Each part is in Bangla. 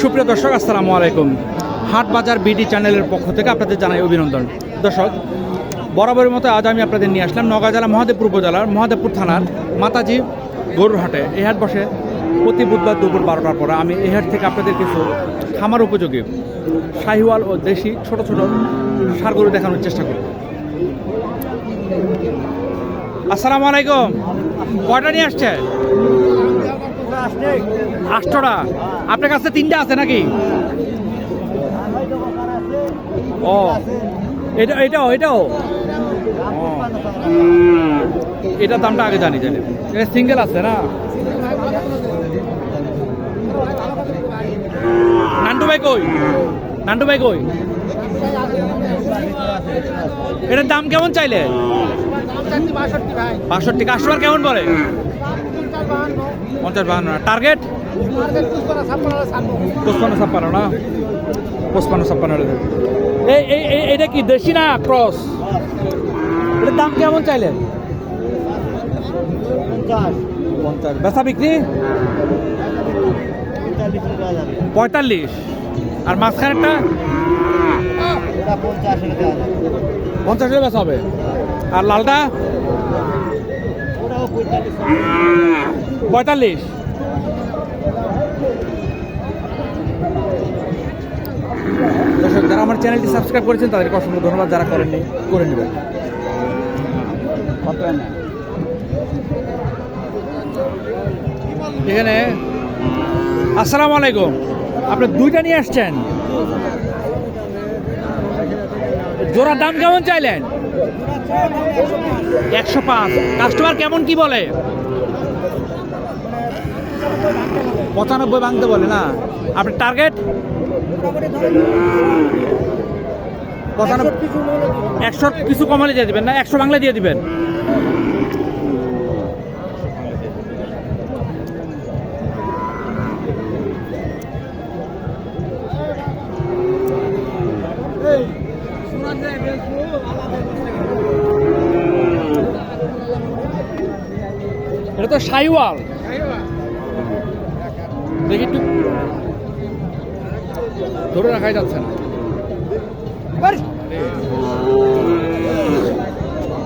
সুপ্রিয় দর্শক, আসসালামু আলাইকুম। হাট বাজার বিডি চ্যানেলের পক্ষ থেকে আপনাদের জানাই অভিনন্দন। দর্শক, বরাবরের মতো আজ আমি আপনাদের নিয়ে আসলাম নওগাঁ জেলা, মহাদেবপুর উপজেলার মহাদেবপুর থানার মাতাজি গরুর হাটে। এই হাট বসে প্রতি বুধবার দুপুর বারোটার পরে আমি এই হাট থেকে আপনাদের কিছু খামার উপযোগী শাহিওয়াল ও দেশি ছোট ছোট সার গরু দেখানোর চেষ্টা করি আসসালামু আলাইকুম। কয়টা নিয়ে আসছে আষ্টটা। আপনার কাছে তিনটা আছে নাকি? ও এটা এটাও এটাও? ও। এটার দামটা আগে জানি জানি। এটা সিঙ্গেল আছে না? নান্টু ভাই কই? নান্টু ভাই কই? এটার দাম কেমন চাইলে বাষট্টি। কাস্টমার কেমন বলে? পঞ্চাশ বাহান্ন। টার্গেট পঁচপান্ন ছাপ্পান্ন না? পঁচপান্ন ছাপ্পান্ন এই এই এই- এইটা কি দেশি না ক্রস? এটার দাম কেমন চাইলেন পঞ্চাশ। বেচা বিক্রি? পঁয়তাল্লিশ আর মাঝখানেরটা? পঞ্চাশ হলে বেচা হবে। আর লালটা? পঁয়তাল্লিশ। দর্শক, যারা আমার চ্যানেলটি সাবস্ক্রাইব করেছেন, তাদেরকে অসংখ্য ধন্যবাদ। যারা করেননি, করে নেবেন। এখানে, আসসালামু আলাইকুম। আপনি দুইটা নিয়ে আসছেন? জোড়ার দাম কেমন চাইলেন? একশো পাঁচ। কাস্টমার কেমন কি বলে? পঁচানব্বই ভাঙতে বলে না? আপনার টার্গেট পঁচানব্বই একশো কিছু কমালে দিয়ে দিবেন না? একশো বাংলা দিয়ে দিবেন? এটা তো সাইওয়াল। দেখি একটু ধরে রাখাই যাচ্ছে না।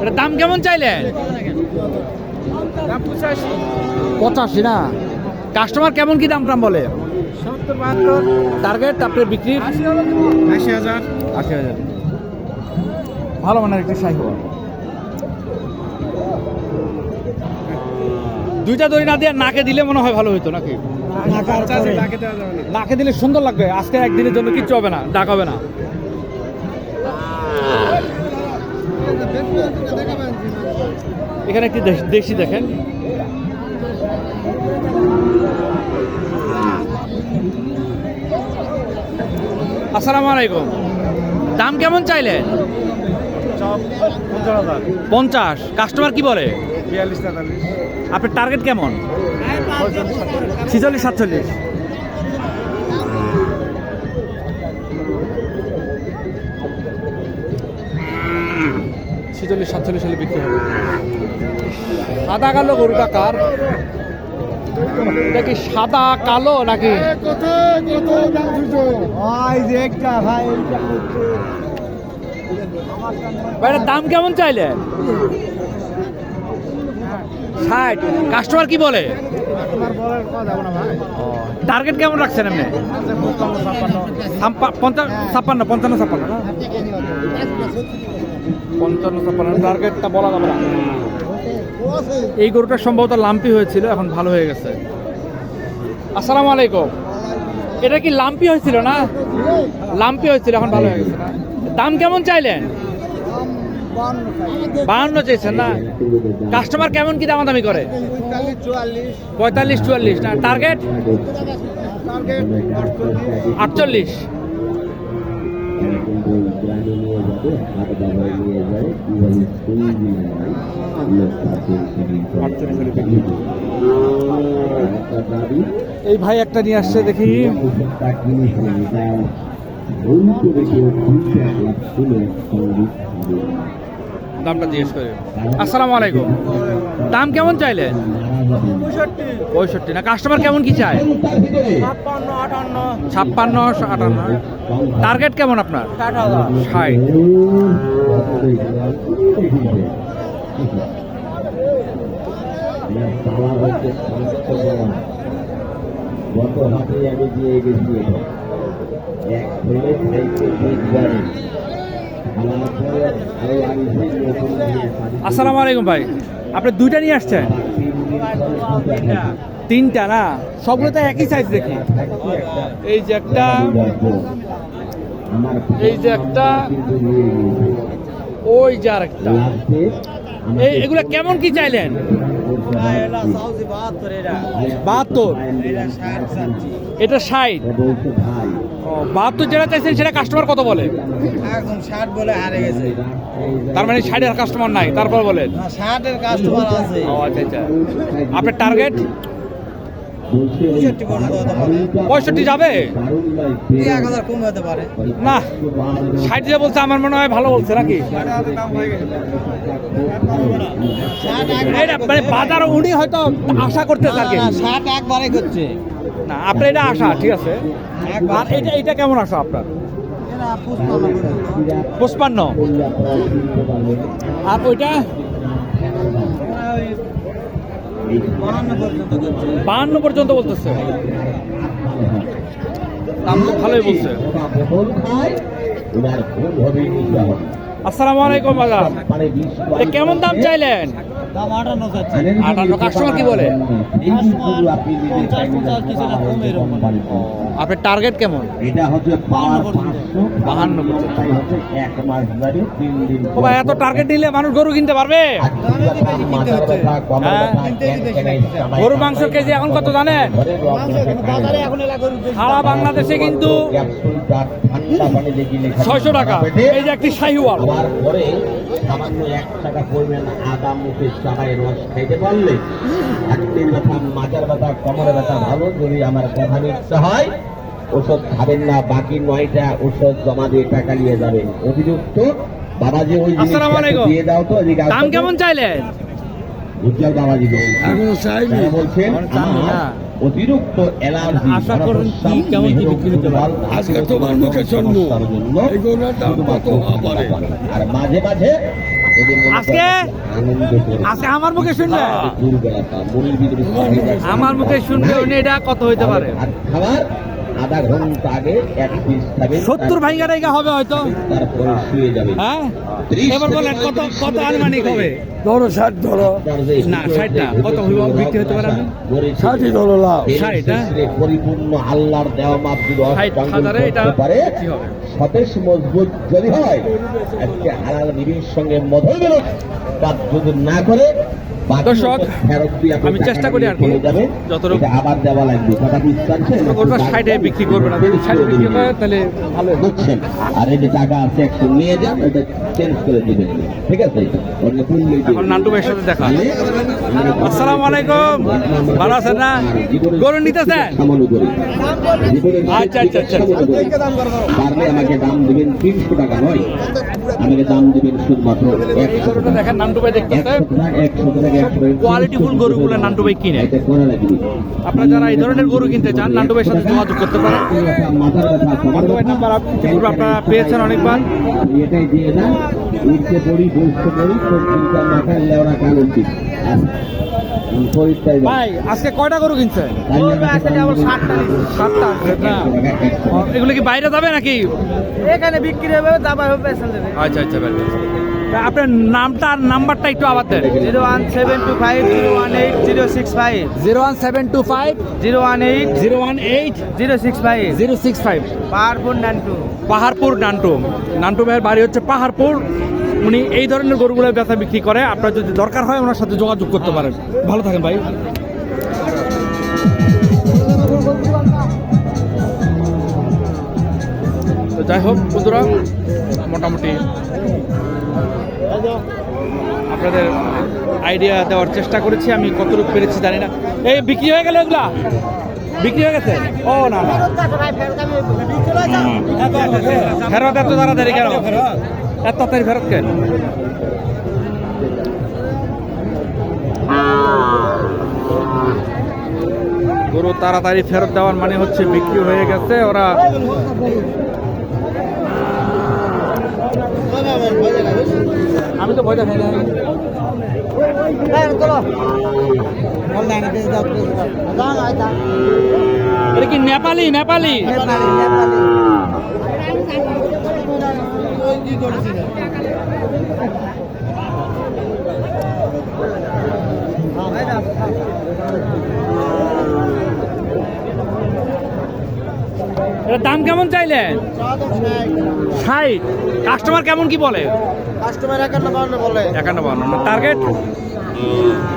এটা দাম কেমন চাইলেন? পঁচাশি না। কাস্টমার কেমন কি দাম টাম বলে? টার্গেট আপনার বিক্রির? আশি হাজার। আশি হাজার ভালো মানের একটি সাইকেল দুইটা দড়ি না দিয়ে নাকে দিলে মনে হয় ভালো হতো নাকি? ডাকে দেওয়া যাবে দিলে সুন্দর লাগবে। আজকে একদিনের জন্য কিচ্ছু হবে না ডাক হবে না। এখানে একটি দেশ- দেখেন। আসসালামু আলাইকুম। দাম কেমন চাইলেন? পঞ্চাশ কাস্টমার কি বলে? আপনার টার্গেট কেমন? ছিচল্লিশ, সাতচল্লিশ। ছিচল্লিশ, সাতচল্লিশ হলে বিক্রি হবে। সাদা কালো গরুটা কার? এটা কি সাদা কালো নাকি? ভাই দাম কেমন চাইলেন? ষাট। কাস্টমার কি বলে? তোমার বলার কথা যাব না ভাই। টার্গেট কেমন রাখছেন এমনি? পঞ্চান্ন ছাপ্পান্ন পঞ্চান্ন ছাপ্পান্ন পঞ্চান্ন ছাপ্পান্ন টার্গেটটা বলা যাবে না। এই গরুটা সম্ভবত লাম্পি হয়েছিল এখন ভালো হয়ে গেছে। আসসালামু আলাইকুম। এটা কি লাম্পি হয়েছিল না? লাম্পি হয়েছিল এখন ভালো হয়ে গেছে দাম কেমন চাইলেন? বাহান্ন চাইছেন না? কাস্টমার কেমন কি দামাদামি করে? পঁয়তাল্লিশ চুয়াল্লিশ। না টার্গেট টার্গেট আটচল্লিশ। এই ভাই একটা নিয়ে আসছে দেখি। দামটা জিজ্ঞেস করি। আসসালামু আলাইকুম। দাম কেমন চাইলে? পঁয়ষট্টি। না কাস্টমার কেমন কি চায়? ছাপ্পান্ন, আটান্ন। টার্গেট কেমন আপনার? ষাট। গত হাতে আসসালামু আলাইকুম ভাই। আপনি দুইটা নিয়ে আসছেন? তিনটা না? সবগুলো তো একই সাইজ দেখি। এই যে একটা, এই যে একটা, ওই যে আরেকটা। এগুলো কেমন কি চাইলেন? বাহাত্তর এটা। ষাট বাহাত্তর যেটা চাইছেন সেটা কাস্টমার কত বলে? একদম ষাট বলে হারে গেছে। তার মানে ষাটের কাস্টমার নাই তারপর বলেন। ষাটের কাস্টমার আছে। আচ্ছা আচ্ছা। আপনার টার্গেট পঁয়ষট্টি যাবে? এক হাজার কমে হতে পারে। না ষাট যে বলছে আমার মনে হয় ভালো বলছে নাকি? মানে বাজার উনি হয়তো আশা করতেছে আর কি। ষাট একবারে করছে। না আপনার এটা আশা ঠিক আছে। আর এটা এটা কেমন আশা আপনার? পুষ্পান্ন? আর ওইটা? বাহান্ন পর্যন্ত বলতেছে। আলাইকুম বাজার। মানে কেমন দাম চাইলেন? কাস্টমার কি বলে? আপনার টার্গেট কেমন? এটা হচ্ছে বাহান্ন মাস ও ভাই এত টার্গেট নিলে মানুষ গরু কিনতে পারবে? গরু হ্যাঁ। কামাই গরুর মাংসের কেজি এখন কত জানেন? গরু বেশি। সারা বাংলাদেশে কিন্তু। ছয়শো টাকা। এই যে একটি শাহিওয়াল। সামান্য এক টাকা পরিমাণ আদা মুখে চাবাই রস খাইতে পারলে। হাতের ব্যথা মাজার ব্যথা কোমর ব্যথা ভালো যদি আমার কথা হয় ওষুধ খাবেন না বাকি নয়টা ওষুধ জমা দিয়ে টাকা নিয়ে যাবেন। অভিযুক্ত বাবাজি ওই আসসালামু আলাইকুম। একটু দিয়ে দাও তো এদিকে দাম কেমন চাইলেন? উজ্জ্বল বাবাজিকে তারা বলছেন অতিরিক্ত অ্যালার্জি আশা করুন কি, কেমন কি বিক্রি হতে পারে? আজকে তোমার মুখে শুনব আর মাঝে মাঝে আজকে? আজকে আমার মুখে শুনবে? আমার মুখে শুনবে উনি এটা কত হইতে পারে? আর খাবার আধা ঘণ্টা আগে এক পিস খাবেন সত্তর ভাইঙ্গা টাইগা হবে হয়তো। তারপরে শুয়ে যাবেন হ্যাঁ? এবার বলেন কত কত আনুমানিক হবে? ধরো ষাট ধরো। না, ষাট না। কত হইব? বিক্রি হতে পারে ষাটই ধরো লাভ। ষাট, হ্যাঁ? পরিপূর্ণ আল্লাহর দেওয়া মাপ যদি ষাট অষ্টাঙ্গ এটা পারে। সতেজ মজবুত যদি হয় আজকে হালাল বিবির সঙ্গে মধুর বেরোক কাজ যদি না করে দর্শক, আমি চেষ্টা করি আর কি, যতটুকু- আবার দেওয়া লাগবে। ষাটে বিক্রি করবে না যদি ষাটে বিক্রি করে তাহলে ভালো। বুঝছেন? আর এই যে টাকা আছে একশো নিয়ে যান ওটা চেঞ্জ করে দিবেন। ঠিক আছে। এখন নান্টু ভাইয়ের সাথে দেখা। আসসালামু আলাইকুম। ভালো আছেন না? গরু নিতেছেন? জীবনের আচ্ছা, আচ্ছা, আচ্ছা। পারলে আমাকে দাম দিবেন তিনশো টাকা নয়। আমাকে দাম দিবেন শুধুমাত্র দেখেন নান্টু ভাই একশো টাকা কোয়ালিটিফুল গরুগুলো নান্টু ভাই কিনে। এটা করা লাগবে আপনারা যারা এই ধরনের গরু কিনতে চান নান্টু ভাইয়ের সাথে যোগাযোগ করতে পারেন। নান্টু ভাইয়ের নাম্বার আপ- আপনারা পেয়েছেন অনেকবার। এটাই দিয়ে দেন। উঠতে পড়ি বসতে পড়ি তোর চিন্তা মাথায় লেওড়া কান উচিত ভাই আজকে কয়টা গরু আনছেন এগুলো কি বাইরে যাবে নাকি? এখানে বিক্রি হবে আচ্ছা আচ্ছা আপনার নামটা আর নাম্বারটা একটু আবার দেন। Zero one seven two five zero one eight zero six five. Zero one seven two five zero one eight zero one eight zero six five. Zero six five. Paharpur Nantu Paharpur Nantu. Nantu ভাইয়ের বাড়ি হচ্ছে পাহাড়পুর। উনি এই ধরনের গরুগুলো ব্যথা বিক্রি করে। আপনার যদি দরকার হয় ওনার সাথে যোগাযোগ করতে পারেন। ভালো থাকেন ভাই। যাই হোক বন্ধুরা মোটামুটি আপনাদের আইডিয়া দেওয়ার চেষ্টা করেছি, আমি কতটুকু পেরেছি জানি না। এই বিক্রি হয়ে গেল এগুলা? বিক্রি হয়ে গেছে? ও, না ফেরত এত তাড়াতাড়ি কেন? এত তাড়াতাড়ি ফেরত কেন? গরু তাড়াতাড়ি ফেরত দেওয়ার মানে হচ্ছে বিক্রি হয়ে গেছে, ওরা আমি তো ভয় দেখাই না এটা কি নেপালি নেপালি? এটার দাম কেমন চাইলেন ষাট। কাস্টমার কেমন কি বলে? কাস্টমার একান্ন বাউন্ন বলে। একান্ন টার্গেট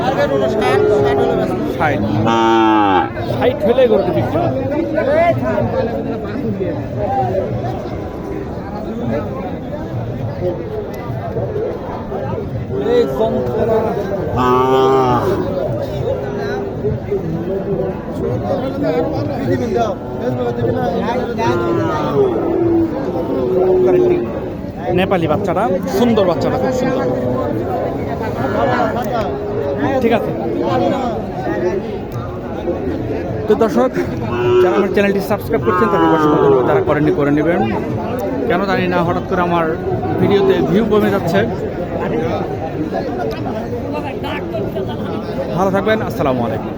টার্গেট হলো ষাট ষাট হলে ষাট। ষাট হলে গরুটি বিক্রি এই যন্ত্রণা। দিবি দাও ফেসবুকে দিবি না নেপালি বাচ্চাটা সুন্দর বাচ্চাটা খুব সুন্দর। ঠিক আছে। তো দর্শক, যারা আমার চ্যানেলটি সাবস্ক্রাইব করছেন, তাদের। যারা করেননি, করে নেবেন। কেন জানি না, হঠাৎ করে আমার ভিডিওতে ভিউ কমে যাচ্ছে। ভালো থাকবেন, আসসালামু আলাইকুম।